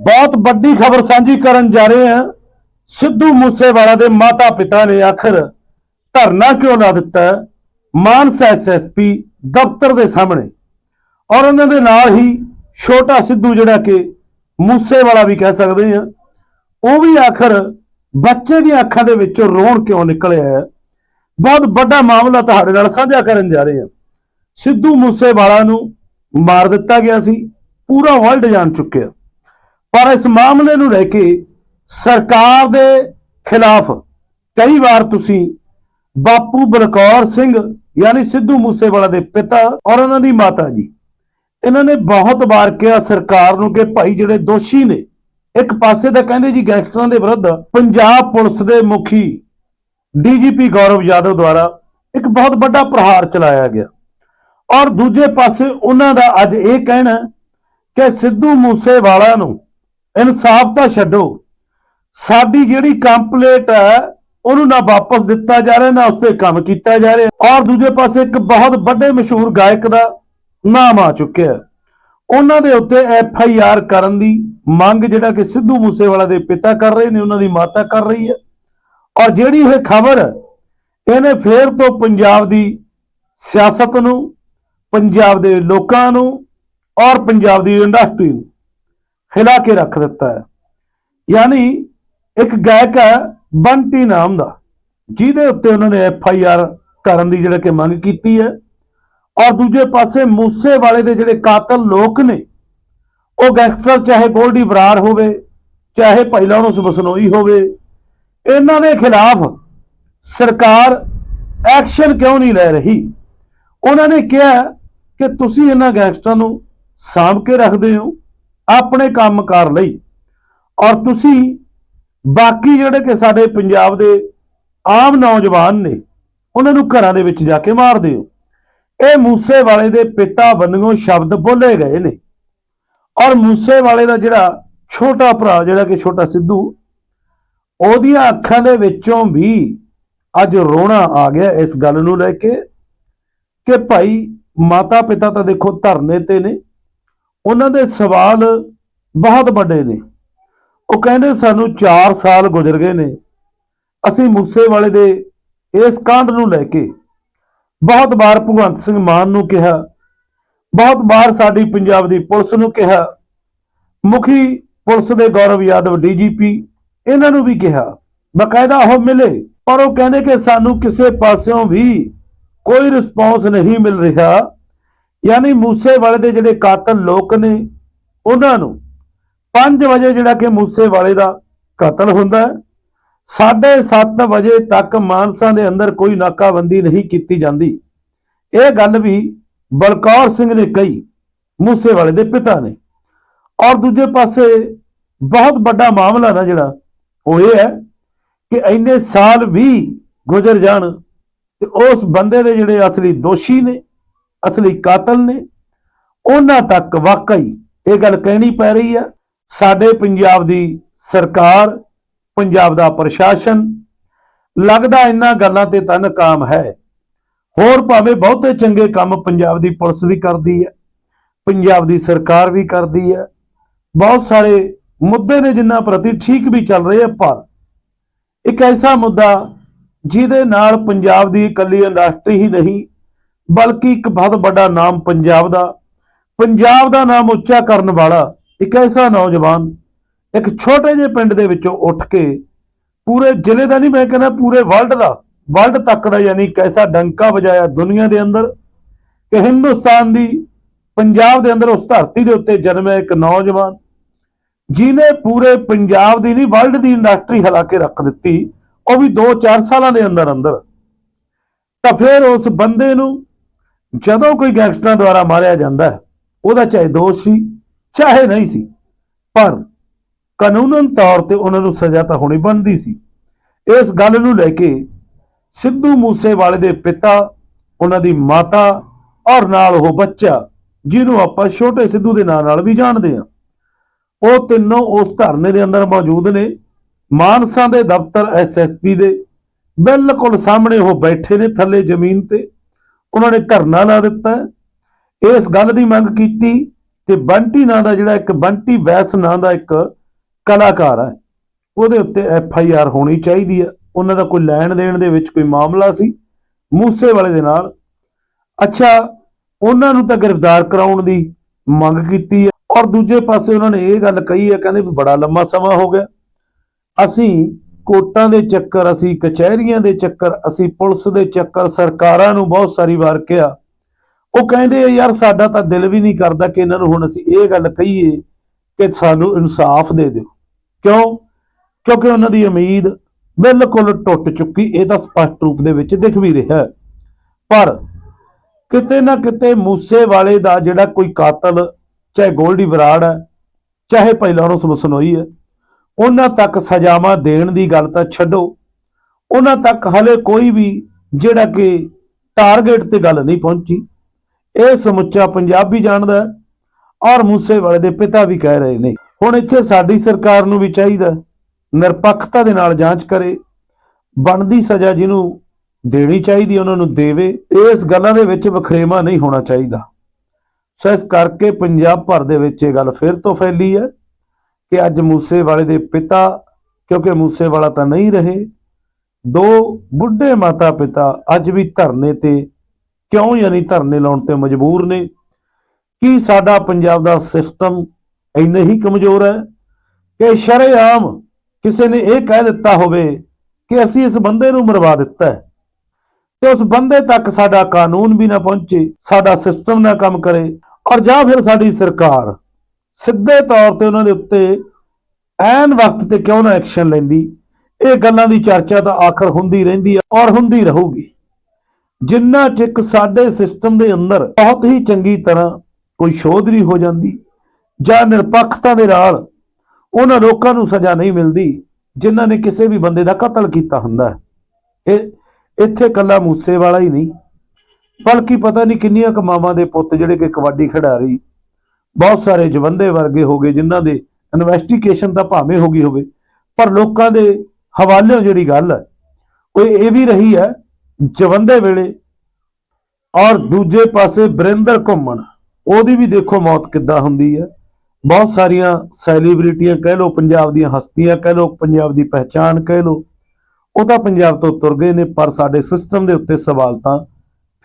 ਬਹੁਤ ਵੱਡੀ ਖਬਰ ਸਾਂਝੀ ਕਰਨ ਜਾ ਰਹੇ ਹਾਂ। ਸਿੱਧੂ ਮੂਸੇਵਾਲਾ ਦੇ ਮਾਤਾ ਪਿਤਾ ਨੇ ਆਖਰ ਧਰਨਾ ਕਿਉਂ ਲਾ ਦਿੱਤਾ? ਹੈ? ਮਾਨਸਾ ਐਸਐਸਪੀ ਦਫ਼ਤਰ ਦੇ ਸਾਹਮਣੇ। ਔਰ ਉਹਨਾਂ ਦੇ ਨਾਲ ਹੀ ਛੋਟਾ ਸਿੱਧੂ ਜਿਹੜਾ ਕਿ ਮੂਸੇਵਾਲਾ ਵੀ ਕਹਿ ਸਕਦੇ ਆ ਉਹ ਵੀ ਆਖਰ ਬੱਚੇ ਦੀਆਂ ਅੱਖਾਂ ਦੇ ਵਿੱਚੋਂ ਰੋਣ ਕਿਉਂ ਨਿਕਲਿਆ ਹੈ? ਬਹੁਤ ਵੱਡਾ ਮਾਮਲਾ ਤੁਹਾਡੇ ਨਾਲ ਸਾਂਝਾ ਕਰਨ ਜਾ ਰਹੇ ਹਾਂ। ਸਿੱਧੂ ਮੂਸੇਵਾਲਾ ਨੂੰ ਮਾਰ ਦਿੱਤਾ ਗਿਆ ਸੀ। ਪੂਰਾ ਵਰਲਡ ਜਾਣ ਚੁੱਕਿਆ। ਪਰ ਇਸ ਮਾਮਲੇ ਨੂੰ ਲੈ ਕੇ ਸਰਕਾਰ ਦੇ ਖਿਲਾਫ ਕਈ ਵਾਰ ਤੁਸੀਂ ਬਾਪੂ ਬਲਕੌਰ ਸਿੰਘ ਯਾਨੀ ਸਿੱਧੂ ਮੂਸੇਵਾਲਾ ਦੇ ਪਿਤਾ ਔਰ ਉਹਨਾਂ ਦੀ ਮਾਤਾ ਜੀ, ਇਹਨਾਂ ਨੇ ਬਹੁਤ ਵਾਰ ਕਿਹਾ ਸਰਕਾਰ ਨੂੰ ਕਿ ਭਾਈ ਜਿਹੜੇ ਦੋਸ਼ੀ ਨੇ, ਇੱਕ ਪਾਸੇ ਤਾਂ ਕਹਿੰਦੇ ਜੀ ਗੈਂਗਸਟਰਾਂ ਦੇ ਵਿਰੁੱਧ ਪੰਜਾਬ ਪੁਲਿਸ ਦੇ ਮੁਖੀ ਡੀਜੀਪੀ ਗੌਰਵ ਯਾਦਵ ਦੁਆਰਾ ਇੱਕ ਬਹੁਤ ਵੱਡਾ ਪ੍ਰਹਾਰ ਚਲਾਇਆ ਗਿਆ। ਔਰ ਦੂਜੇ ਪਾਸੇ ਉਹਨਾਂ ਦਾ ਅੱਜ ਇਹ ਕਹਿਣਾ ਕਿ ਸਿੱਧੂ ਮੂਸੇਵਾਲਾ ਨੂੰ ਇਨਸਾਫ ਤਾਂ ਛੱਡੋ। ਸਾਡੀ ਜਿਹੜੀ ਕੰਪਲੇਟ ਹੈ, ਉਹਨੂੰ ਨਾ ਵਾਪਸ ਦਿੱਤਾ ਜਾ ਰਿਹਾ, ਨਾ ਉਸ ਤੇ ਕੰਮ ਕੀਤਾ ਜਾ ਰਿਹਾ। ਔਰ ਦੂਜੇ ਪਾਸੇ ਇੱਕ ਬਹੁਤ ਵੱਡੇ ਮਸ਼ਹੂਰ ਗਾਇਕ ਦਾ ਨਾਮ ਆ ਚੁੱਕਿਆ। ਉਹਨਾਂ ਦੇ ਉੱਤੇ ਐਫ ਆਈ ਆਰ ਕਰਨ ਦੀ ਮੰਗ ਜਿਹੜਾ ਕਿ ਸਿੱਧੂ ਮੂਸੇਵਾਲਾ ਦੇ ਪਿਤਾ ਕਰ ਰਹੇ ਨੇ, ਉਹਨਾਂ ਦੀ ਮਾਤਾ ਕਰ ਰਹੀ ਹੈ। ਔਰ ਜਿਹੜੀ ਇਹ ਖਬਰ ਇਹਨੇ ਫੇਰ ਤੋਂ ਪੰਜਾਬ ਦੀ ਸਿਆਸਤ ਨੂੰ, ਪੰਜਾਬ ਦੇ ਲੋਕਾਂ ਨੂੰ ਔਰ ਪੰਜਾਬ ਦੀ ਇੰਡਸਟਰੀ ਨੂੰ ਹਿਲਾ ਕੇ ਰੱਖ ਦਿੱਤਾ ਹੈ। ਯਾਨੀ ਇੱਕ ਗਾਇਕ ਹੈ ਬੰਟੀ ਨਾਮ ਦਾ, ਜਿਹਦੇ ਉੱਤੇ ਉਹਨਾਂ ਨੇ ਐਫ ਆਈ ਆਰ ਕਰਨ ਦੀ ਜਿਹੜਾ ਕਿ ਮੰਗ ਕੀਤੀ ਹੈ। ਔਰ ਦੂਜੇ ਪਾਸੇ ਮੂਸੇ ਵਾਲੇ ਦੇ ਜਿਹੜੇ ਕਾਤਲ ਲੋਕ ਨੇ, ਉਹ ਗੈਂਗਸਟਰ ਚਾਹੇ ਗੋਲਡੀ ਬਰਾੜ ਹੋਵੇ, ਚਾਹੇ ਪਹਿਲਾਂ ਨੂੰ ਬਸਨੋਈ ਹੋਵੇ, ਇਹਨਾਂ ਦੇ ਖਿਲਾਫ ਸਰਕਾਰ ਐਕਸ਼ਨ ਕਿਉਂ ਨਹੀਂ ਲੈ ਰਹੀ? ਉਹਨਾਂ ਨੇ ਕਿਹਾ ਕਿ ਤੁਸੀਂ ਇਹਨਾਂ ਗੈਂਗਸਟਰਾਂ ਨੂੰ ਸਾਂਭ ਕੇ ਰੱਖਦੇ ਹੋ। ਆਪਣੇ ਕੰਮਕਾਰ ਲਈ। ਔਰ ਤੁਸੀਂ ਬਾਕੀ ਜਿਹੜੇ ਕਿ ਸਾਡੇ ਪੰਜਾਬ ਦੇ ਆਮ ਨੌਜਵਾਨ ਨੇ, ਉਹਨਾਂ ਨੂੰ ਘਰਾਂ ਦੇ ਵਿੱਚ ਜਾ ਕੇ ਮਾਰਦੇ ਹੋ ਇਹ ਮੂਸੇ ਵਾਲੇ ਦੇ ਪਿਤਾ ਵੱਲੋਂ ਸ਼ਬਦ ਬੋਲੇ ਗਏ ਨੇ। ਔਰ ਮੂਸੇ ਵਾਲੇ ਦਾ ਜਿਹੜਾ ਛੋਟਾ ਭਰਾ, ਜਿਹੜਾ ਕਿ ਛੋਟਾ ਸਿੱਧੂ, ਉਹਦੀਆਂ ਅੱਖਾਂ ਦੇ ਵਿੱਚੋਂ ਵੀ ਅੱਜ ਰੋਣਾ ਆ ਗਿਆ ਇਸ ਗੱਲ ਨੂੰ ਲੈ ਕੇ ਕਿ ਭਾਈ ਮਾਤਾ ਪਿਤਾ ਤਾਂ ਦੇਖੋ ਧਰਨੇ ਤੇ ਨੇ। ਉਹਨਾਂ ਦੇ ਸਵਾਲ ਬਹੁਤ ਵੱਡੇ ਨੇ। ਉਹ ਕਹਿੰਦੇ ਸਾਨੂੰ 4 ਸਾਲ ਗੁਜ਼ਰ ਗਏ ਨੇ। ਅਸੀਂ ਮੂਸੇ ਵਾਲੇ ਦੇ ਇਸ ਕਾਂਡ ਨੂੰ ਲੈ ਕੇ ਬਹੁਤ ਵਾਰ ਭਗਵੰਤ ਸਿੰਘ ਮਾਨ ਨੂੰ ਕਿਹਾ, ਬਹੁਤ ਵਾਰ ਸਾਡੀ ਪੰਜਾਬ ਦੀ ਪੁਲਿਸ ਨੂੰ ਕਿਹਾ, ਮੁਖੀ ਪੁਲਿਸ ਦੇ ਗੌਰਵ ਯਾਦਵ ਡੀਜੀਪੀ ਇਹਨਾਂ ਨੂੰ ਵੀ ਕਿਹਾ। ਬਕਾਇਦਾ ਉਹ ਮਿਲੇ, ਪਰ ਉਹ ਕਹਿੰਦੇ ਕਿ ਸਾਨੂੰ ਕਿਸੇ ਪਾਸਿਓਂ ਵੀ ਕੋਈ ਰਿਸਪੌਂਸ ਨਹੀਂ ਮਿਲ ਰਿਹਾ। ਯਾਨੀ ਮੂਸੇ ਵਾਲੇ ਦੇ ਜਿਹੜੇ ਕਾਤਲ ਲੋਕ ਨੇ, ਉਹਨਾਂ ਨੂੰ 5 ਵਜੇ ਜਿਹੜਾ ਕਿ ਮੂਸੇ ਵਾਲੇ ਦਾ ਕਤਲ ਹੁੰਦਾ ਹੈ। 7:30 ਵਜੇ ਤੱਕ ਮਾਨਸਾ ਦੇ ਅੰਦਰ ਕੋਈ ਨਾਕਾਬੰਦੀ ਨਹੀਂ ਕੀਤੀ ਜਾਂਦੀ। ਇਹ ਗੱਲ ਵੀ ਬਲਕੌਰ ਸਿੰਘ ਨੇ ਕਹੀ, ਮੂਸੇ ਵਾਲੇ ਦੇ ਪਿਤਾ ਨੇ। ਔਰ ਦੂਜੇ ਪਾਸੇ ਬਹੁਤ ਵੱਡਾ ਮਾਮਲਾ ਨਾ ਜਿਹੜਾ, ਉਹ ਇਹ ਹੈ ਕਿ ਇੰਨੇ ਸਾਲ ਵੀ ਗੁਜ਼ਰ ਜਾਣ ਤੇ ਉਸ ਬੰਦੇ ਦੇ ਜਿਹੜੇ ਅਸਲੀ ਦੋਸ਼ੀ ਨੇ ਅਸਲੀ ਕਾਤਲ ਨੇ। ਉਹਨਾਂ ਤੱਕ ਵਾਕਈ ਇਹ ਗੱਲ ਕਹਿਣੀ ਪੈ ਰਹੀ ਹੈ, ਸਾਡੇ ਪੰਜਾਬ ਦੀ ਸਰਕਾਰ, ਪੰਜਾਬ ਦਾ ਪ੍ਰਸ਼ਾਸਨ, ਲੱਗਦਾ ਇਹਨਾਂ ਗੱਲਾਂ ਤੇ ਤਾਂ ਨਕਾਮ ਹੈ। ਹੋਰ ਭਾਵੇਂ ਬਹੁਤੇ ਚੰਗੇ ਕੰਮ ਪੰਜਾਬ ਦੀ ਪੁਲਿਸ ਵੀ ਕਰਦੀ ਹੈ, ਪੰਜਾਬ ਦੀ ਸਰਕਾਰ ਵੀ ਕਰਦੀ ਹੈ। ਬਹੁਤ ਸਾਰੇ ਮੁੱਦੇ ਨੇ ਜਿਨ੍ਹਾਂ ਪ੍ਰਤੀ ਠੀਕ ਵੀ ਚੱਲ ਰਹੇ ਆ ਪਰ ਇੱਕ ਐਸਾ ਮੁੱਦਾ ਜਿਹਦੇ ਨਾਲ ਪੰਜਾਬ ਦੀ ਇਕੱਲੀ ਇੰਡਸਟਰੀ ਹੀ ਨਹੀਂ ਬਲਕਿ ਇੱਕ ਬਹੁਤ ਵੱਡਾ ਨਾਮ ਪੰਜਾਬ ਦਾ। ਪੰਜਾਬ ਦਾ ਨਾਮ ਉੱਚਾ ਕਰਨ ਵਾਲਾ ਇੱਕ ਐਸਾ ਨੌਜਵਾਨ ਇੱਕ ਛੋਟੇ ਜਿਹੇ ਪਿੰਡ ਦੇ ਵਿੱਚੋਂ ਉੱਠ ਕੇ ਪੂਰੇ ਜ਼ਿਲ੍ਹੇ ਦਾ ਨਹੀਂ, ਮੈਂ ਕਹਿੰਦਾ ਪੂਰੇ ਵਰਲਡ ਦਾ, ਵਰਲਡ ਤੱਕ ਦਾ ਯਾਨੀ ਇੱਕ ਐਸਾ ਡੰਕਾ ਵਜਾਇਆ ਦੁਨੀਆ ਦੇ ਅੰਦਰ ਕਿ ਹਿੰਦੁਸਤਾਨ ਦੀ, ਪੰਜਾਬ ਦੇ ਅੰਦਰ ਉਸ ਧਰਤੀ ਦੇ ਉੱਤੇ ਜਨਮਿਆ ਇੱਕ ਨੌਜਵਾਨ ਜਿਨੇ ਪੂਰੇ ਪੰਜਾਬ ਦੀ ਨਹੀਂ, ਵਰਲਡ ਦੀ ਇੰਡਸਟਰੀ ਹਿਲਾ ਕੇ ਰੱਖ ਦਿੱਤੀ, ਉਹ ਵੀ 2-4 ਸਾਲਾਂ ਦੇ ਅੰਦਰ ਅੰਦਰ ਤਾਂ ਫਿਰ ਉਸ ਬੰਦੇ ਨੂੰ ਜਦੋਂ ਕੋਈ ਗੈਂਗਸਟਰਾਂ ਦੁਆਰਾ ਮਾਰਿਆ ਜਾਂਦਾ ਹੈ, ਉਹਦਾ ਚਾਹੇ ਦੋਸ਼ ਸੀ ਚਾਹੇ ਨਹੀਂ ਸੀ ਪਰ ਕਾਨੂੰਨਨ ਤੌਰ ਤੇ ਉਹਨਾਂ ਨੂੰ ਸਜ਼ਾ ਤਾਂ ਹੋਣੀ ਬਣਦੀ ਸੀ। ਇਸ ਗੱਲ ਨੂੰ ਲੈ ਕੇ ਸਿੱਧੂ ਮੂਸੇਵਾਲੇ ਦੇ ਪਿਤਾ ਉਹਨਾਂ ਦੀ ਮਾਤਾ ਔਰ ਨਾਲ ਉਹ ਬੱਚਾ ਜਿਹਨੂੰ ਆਪਾਂ ਛੋਟੇ ਸਿੱਧੂ ਦੇ ਨਾਂ ਨਾਲ ਵੀ ਜਾਣਦੇ ਹਾਂ ਉਹ ਤਿੰਨੋਂ ਉਸ ਧਰਨੇ ਦੇ ਅੰਦਰ ਮੌਜੂਦ ਨੇ। ਮਾਨਸਾ ਦੇ ਦਫ਼ਤਰ ਐਸਐਸਪੀ ਦੇ ਬਿਲਕੁਲ ਸਾਹਮਣੇ ਉਹ ਬੈਠੇ ਨੇ ਥੱਲੇ ਜ਼ਮੀਨ ਤੇ। ਉਹਨਾਂ ਨੇ ਧਰਨਾ ਲਾ ਦਿੱਤਾ। ਇਸ ਗੱਲ ਦੀ ਮੰਗ ਕੀਤੀ ਤੇ ਬੰਟੀ ਨਾਂ ਦਾ ਜਿਹੜਾ ਇੱਕ ਬੰਟੀ ਵੈਸ ਨਾਂ ਦਾ ਇੱਕ ਕਲਾਕਾਰ ਹੈ, ਉਹਦੇ ਉੱਤੇ ਐਫ ਆਈ ਆਰ ਹੋਣੀ ਚਾਹੀਦੀ ਹੈ। ਉਹਨਾਂ ਦਾ ਕੋਈ ਲੈਣ ਦੇਣ ਦੇ ਵਿੱਚ ਕੋਈ ਮਾਮਲਾ ਸੀ। ਮੂਸੇ ਵਾਲੇ ਦੇ ਨਾਲ। ਅੱਛਾ, ਉਹਨਾਂ ਨੂੰ ਤਾਂ ਗ੍ਰਿਫਤਾਰ ਕਰਾਉਣ ਦੀ ਮੰਗ ਕੀਤੀ ਹੈ। ਔਰ ਦੂਜੇ ਪਾਸੇ ਉਹਨਾਂ ਨੇ ਇਹ ਗੱਲ ਕਹੀ ਹੈ, ਕਹਿੰਦੇ ਵੀ ਬੜਾ ਲੰਮਾ ਸਮਾਂ ਹੋ ਗਿਆ। ਅਸੀਂ ਕੋਟਾਂ ਦੇ ਚੱਕਰ, ਅਸੀਂ ਕਚਹਿਰੀਆਂ ਦੇ ਚੱਕਰ, ਅਸੀਂ ਪੁਲਿਸ ਦੇ ਚੱਕਰ, ਸਰਕਾਰਾਂ ਨੂੰ ਬਹੁਤ ਸਾਰੀ ਵਾਰ ਕਿਹਾ। ਉਹ ਕਹਿੰਦੇ ਆ, ਯਾਰ, ਸਾਡਾ ਤਾਂ ਦਿਲ ਵੀ ਨਹੀਂ ਕਰਦਾ ਕਿ ਇਹਨਾਂ ਨੂੰ ਹੁਣ ਅਸੀਂ ਇਹ ਗੱਲ ਕਹੀਏ ਕਿ ਸਾਨੂੰ ਇਨਸਾਫ ਦੇ ਦਿਓ। ਕਿਉਂ? ਕਿਉਂਕਿ ਉਹਨਾਂ ਦੀ ਉਮੀਦ ਬਿਲਕੁਲ ਟੁੱਟ ਚੁੱਕੀ, ਇਹ ਤਾਂ ਸਪਸ਼ਟ ਰੂਪ ਦੇ ਵਿੱਚ ਦਿਖ ਵੀ ਰਿਹਾ ਹੈ। ਪਰ ਕਿਤੇ ਨਾ ਕਿਤੇ ਮੂਸੇ ਵਾਲੇ ਦਾ ਜਿਹੜਾ ਕੋਈ ਕਾਤਲ, ਚਾਹੇ ਗੋਲਡੀ ਬਰਾੜ ਹੈ, ਚਾਹੇ ਪਹਿਲੌਰਸ ਬਸਨੋਈ ਹੈ ਉਹਨਾਂ ਤੱਕ ਸਜ਼ਾਵਾਂ ਦੇਣ ਦੀ ਗੱਲ ਤਾਂ ਛੱਡੋ। ਉਹਨਾਂ ਤੱਕ ਹਲੇ ਕੋਈ ਵੀ ਜਿਹੜਾ ਕਿ ਟਾਰਗੇਟ ਤੇ ਗੱਲ ਨਹੀਂ ਪਹੁੰਚੀ। ਇਹ ਸਮੁੱਚਾ ਪੰਜਾਬ ਵੀ ਜਾਣਦਾ ਔਰ ਮੂਸੇ ਵਾਲੇ ਦੇ ਪਿਤਾ ਵੀ ਕਹਿ ਰਹੇ ਨੇ। ਹੁਣ ਇੱਥੇ ਸਾਡੀ ਸਰਕਾਰ ਨੂੰ ਵੀ ਚਾਹੀਦਾ ਨਿਰਪੱਖਤਾ ਦੇ ਨਾਲ ਜਾਂਚ ਕਰੇ। ਬਣਦੀ ਸਜ਼ਾ ਜਿਹਨੂੰ ਦੇਣੀ ਚਾਹੀਦੀ ਉਹਨਾਂ ਨੂੰ ਦੇਵੇ। ਇਸ ਗੱਲਾਂ ਦੇ ਵਿੱਚ ਵਖਰੇਵਾ ਨਹੀਂ ਹੋਣਾ ਚਾਹੀਦਾ। ਸੋ ਇਸ ਕਰਕੇ ਪੰਜਾਬ ਭਰ ਦੇ ਵਿੱਚ ਇਹ ਗੱਲ ਫਿਰ ਤੋਂ ਫੈਲੀ ਹੈ। ਕਿ ਅੱਜ ਮੂਸੇ ਵਾਲੇ ਦੇ ਪਿਤਾ, ਕਿਉਂਕਿ ਮੂਸੇ ਵਾਲਾ ਤਾਂ ਨਹੀਂ ਰਹੇ, ਦੋ ਬੁੱਢੇ ਮਾਤਾ ਪਿਤਾ ਅੱਜ ਵੀ ਧਰਨੇ ਤੇ ਕਿਉਂ ਯਾਨੀ ਧਰਨੇ ਲਾਉਣ ਤੇ ਮਜਬੂਰ ਨੇ? ਕੀ ਸਾਡਾ ਪੰਜਾਬ ਦਾ ਸਿਸਟਮ ਇੰਨਾ ਹੀ ਕਮਜ਼ੋਰ ਹੈ ਕਿ ਸ਼ਰੇਆਮ ਕਿਸੇ ਨੇ ਇਹ ਕਹਿ ਦਿੱਤਾ ਹੋਵੇ ਕਿ ਅਸੀਂ ਇਸ ਬੰਦੇ ਨੂੰ ਮਰਵਾ ਦਿੱਤਾ ਹੈ ਤੇ ਉਸ ਬੰਦੇ ਤੱਕ ਸਾਡਾ ਕਾਨੂੰਨ ਵੀ ਨਾ ਪਹੁੰਚੇ, ਸਾਡਾ ਸਿਸਟਮ ਨਾ ਕੰਮ ਕਰੇ ਔਰ ਜਾਂ ਫਿਰ ਸਾਡੀ ਸਰਕਾਰ ਸਿੱਧੇ ਤੌਰ ਤੇ ਉਹਨਾਂ ਦੇ ਉੱਤੇ ਐਨ ਵਕਤ ਤੇ ਕਿਉਂ ਨਾ ਐਕਸ਼ਨ ਲੈਂਦੀ? ਇਹ ਗੱਲਾਂ ਦੀ ਚਰਚਾ ਤਾਂ ਆਖਰ ਹੁੰਦੀ ਰਹਿੰਦੀ ਹੈ ਔਰ ਹੁੰਦੀ ਰਹੂਗੀ। ਜਿੰਨਾ ਚਿਕ ਸਾਡੇ ਸਿਸਟਮ ਦੇ ਅੰਦਰ ਬਹੁਤ ਹੀ ਚੰਗੀ ਤਰ੍ਹਾਂ ਕੋਈ ਸ਼ੋਧਰੀ ਹੋ ਜਾਂਦੀ ਜਾਂ ਨਿਰਪੱਖਤਾ ਦੇ ਨਾਲ ਉਹਨਾਂ ਲੋਕਾਂ ਨੂੰ ਸਜ਼ਾ ਨਹੀਂ ਮਿਲਦੀ, ਜਿਨ੍ਹਾਂ ਨੇ ਕਿਸੇ ਵੀ ਬੰਦੇ ਦਾ ਕਤਲ ਕੀਤਾ ਹੁੰਦਾ ਇਹ, ਇੱਥੇ ਕੱਲਾ ਮੂਸੇ ਵਾਲਾ ਹੀ ਨਹੀਂ, ਬਲਕਿ ਪਤਾ ਨਹੀਂ ਕਿੰਨੀਆਂ ਕਮਾਵਾਂ ਦੇ ਪੁੱਤ ਜਿਹੜੇ ਕਿ ਕਬੱਡੀ ਖਿਡਾਰੀ ਬਹੁਤ ਸਾਰੇ ਜਵੰਦੇ ਵਰਗੇ ਹੋ ਗਏ ਜਿਨ੍ਹਾਂ ਦੇ ਇਨਵੈਸਟੀਗੇਸ਼ਨ ਤਾਂ ਭਾਵੇਂ ਹੋ ਗਈ ਹੋਵੇ, ਪਰ ਲੋਕਾਂ ਦੇ ਹਵਾਲਿਓਂ ਜਿਹੜੀ ਗੱਲ ਹੈ, ਉਹ ਇਹ ਵੀ ਰਹੀ ਹੈ, ਜਵੰਦੇ ਵੇਲੇ ਔਰ ਦੂਜੇ ਪਾਸੇ ਬਰਿੰਦਰ ਘੁੰਮਣ, ਉਹਦੀ ਵੀ ਦੇਖੋ ਮੌਤ ਕਿੱਦਾਂ ਹੁੰਦੀ ਹੈ। ਬਹੁਤ ਸਾਰੀਆਂ ਸੈਲੀਬ੍ਰਿਟੀਆਂ ਕਹਿ ਲਓ, ਪੰਜਾਬ ਦੀਆਂ ਹਸਤੀਆਂ ਕਹਿ ਲਓ, ਪੰਜਾਬ ਦੀ ਪਹਿਚਾਣ ਕਹਿ ਲਓ, ਉਹ ਤਾਂ ਪੰਜਾਬ ਤੋਂ ਤੁਰ ਗਏ ਨੇ, ਪਰ ਸਾਡੇ ਸਿਸਟਮ ਦੇ ਉੱਤੇ ਸਵਾਲ ਤਾਂ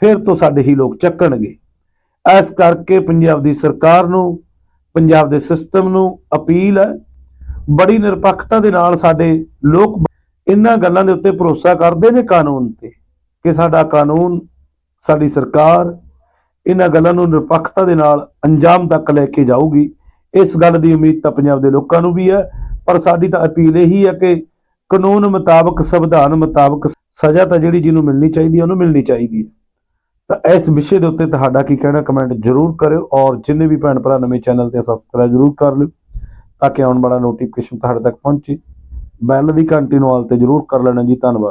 ਫਿਰ ਤੋਂ ਸਾਡੇ ਹੀ ਲੋਕ ਚੱਕਣਗੇ। ਇਸ ਕਰਕੇ ਪੰਜਾਬ ਦੀ ਸਰਕਾਰ ਨੂੰ, ਪੰਜਾਬ ਦੇ ਸਿਸਟਮ ਨੂੰ ਅਪੀਲ ਹੈ, ਬੜੀ ਨਿਰਪੱਖਤਾ ਦੇ ਨਾਲ ਸਾਡੇ ਲੋਕ ਇਹਨਾਂ ਗੱਲਾਂ ਦੇ ਉੱਤੇ ਭਰੋਸਾ ਕਰਦੇ ਨੇ ਕਾਨੂੰਨ ਤੇ, ਕਿ ਸਾਡਾ ਕਾਨੂੰਨ, ਸਾਡੀ ਸਰਕਾਰ ਇਹਨਾਂ ਗੱਲਾਂ ਨੂੰ ਨਿਰਪੱਖਤਾ ਦੇ ਨਾਲ ਅੰਜਾਮ ਤੱਕ ਲੈ ਕੇ ਜਾਊਗੀ। ਇਸ ਗੱਲ ਦੀ ਉਮੀਦ ਤਾਂ ਪੰਜਾਬ ਦੇ ਲੋਕਾਂ ਨੂੰ ਵੀ ਹੈ, ਪਰ ਸਾਡੀ ਤਾਂ ਅਪੀਲ ਇਹੀ ਹੈ ਕਿ ਕਾਨੂੰਨ ਮੁਤਾਬਕ, ਸੰਵਿਧਾਨ ਮੁਤਾਬਕ ਸਜ਼ਾ ਤਾਂ ਜਿਹੜੀ ਜਿਹਨੂੰ ਮਿਲਣੀ ਚਾਹੀਦੀ ਹੈ, ਉਹਨੂੰ ਮਿਲਣੀ ਚਾਹੀਦੀ ਹੈ। ਤਾਂ ਇਸ ਵਿਸ਼ੇ ਦੇ ਉੱਤੇ ਤੁਹਾਡਾ ਕੀ ਕਹਿਣਾ ਕਮੈਂਟ ਜ਼ਰੂਰ ਕਰਿਓ ਔਰ ਜਿੰਨੇ ਵੀ ਭੈਣ ਭਰਾ ਨਵੇਂ ਚੈਨਲ ਤੇ ਸਬਸਕ੍ਰਾਈਬ ਜ਼ਰੂਰ ਕਰ ਲਿਓ ਤਾਂ ਕਿ ਆਉਣ ਵਾਲਾ ਨੋਟੀਫਿਕੇਸ਼ਨ ਤੁਹਾਡੇ ਤੱਕ ਪਹੁੰਚੇ। ਬੈਲ ਦੀ ਘੰਟੀ ਨੂੰ ਆਲ ਤੇ ਜ਼ਰੂਰ ਕਰ ਲੈਣਾ ਜੀ, ਧੰਨਵਾਦ।